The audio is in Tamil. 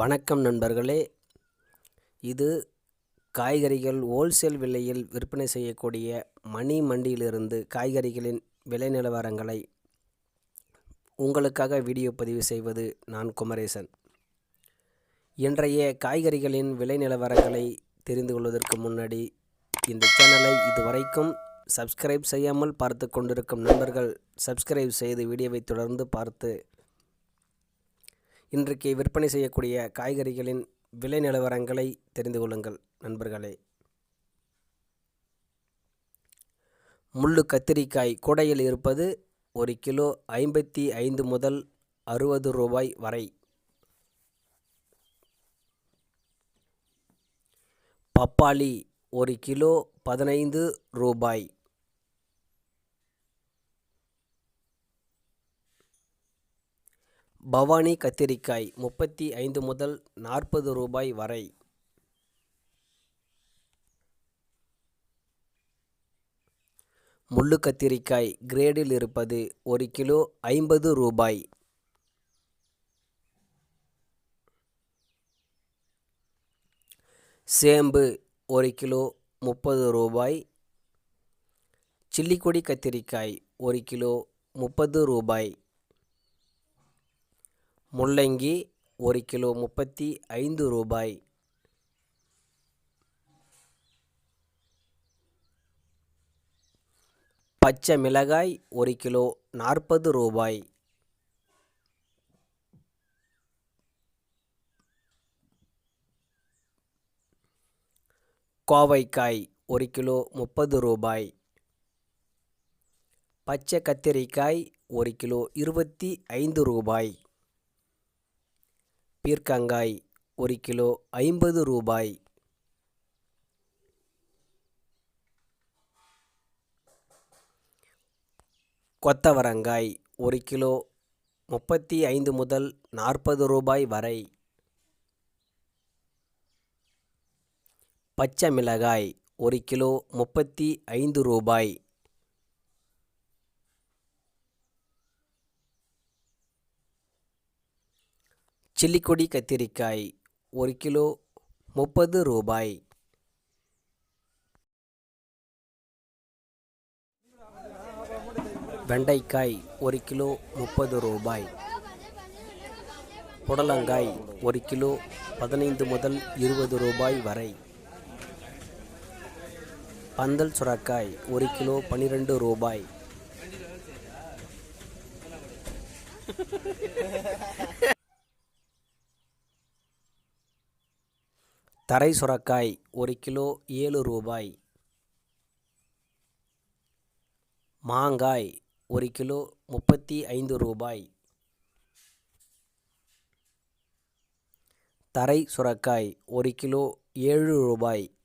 வணக்கம் நண்பர்களே. இது காய்கறிகள் ஹோல்சேல் விலையில் விற்பனை செய்யக்கூடிய மணி மண்டியிலிருந்து காய்கறிகளின் விலை நிலவரங்களை உங்களுக்காக வீடியோ பதிவு செய்வது நான் குமரேசன். இன்றைய காய்கறிகளின் விலை நிலவரங்களை தெரிந்து கொள்வதற்கு முன்னாடி இந்த சேனலை இதுவரைக்கும் சப்ஸ்கிரைப் செய்யாமல் பார்த்து கொண்டிருக்கும் நண்பர்கள் சப்ஸ்கிரைப் செய்து வீடியோவை தொடர்ந்து பார்த்து இன்றைக்கு விற்பனை செய்யக்கூடிய காய்கறிகளின் விலை நிலவரங்களை தெரிந்து கொள்ளுங்கள் நண்பர்களே. முள்ளு கத்திரிக்காய் கூடையில் இருப்பது ஒரு கிலோ ஐம்பத்தி ஐந்து முதல் அறுபது ரூபாய் வரை. பப்பாளி ஒரு கிலோ பதினைந்து ரூபாய். பவானி கத்திரிக்காய் முப்பத்தி ஐந்து முதல் நாற்பது ரூபாய் வரை. முள்ளு கத்திரிக்காய் கிரேடில் இருப்பது ஒரு கிலோ ஐம்பது ரூபாய். சேம்பு ஒரு கிலோ முப்பது ரூபாய். சில்லிக்கொடி கத்திரிக்காய் ஒரு கிலோ முப்பது ரூபாய். முள்ளங்கி ஒரு கிலோ முப்பத்தி ஐந்து ரூபாய். பச்சை மிளகாய் ஒரு கிலோ நாற்பது ரூபாய். கோவைக்காய் ஒரு கிலோ முப்பது ரூபாய். பச்சை கத்திரிக்காய் ஒரு கிலோ இருபத்தி ஐந்து ரூபாய். பீர்க்கங்காய் ஒரு கிலோ ஐம்பது ரூபாய். கொத்தவரங்காய் ஒரு கிலோ முப்பத்தி ஐந்து முதல் நாற்பது ரூபாய் வரை. பச்சை மிளகாய் ஒரு கிலோ முப்பத்தி ஐந்து ரூபாய். சில்லிக்கொடி கத்திரிக்காய் ஒரு கிலோ முப்பது ரூபாய். வெண்டைக்காய் ஒரு கிலோ முப்பது ரூபாய். புடலங்காய் ஒரு கிலோ பதினைந்து முதல் இருபது ரூபாய் வரை. பந்தல் சுரக்காய் ஒரு கிலோ பன்னிரெண்டு ரூபாய். தரை சுரக்காய் ஒரு கிலோ ஏழு ரூபாய். மாங்காய் ஒரு கிலோ முப்பத்தி ஐந்து ரூபாய். தரை சுரக்காய் ஒரு கிலோ ஏழு ரூபாய்.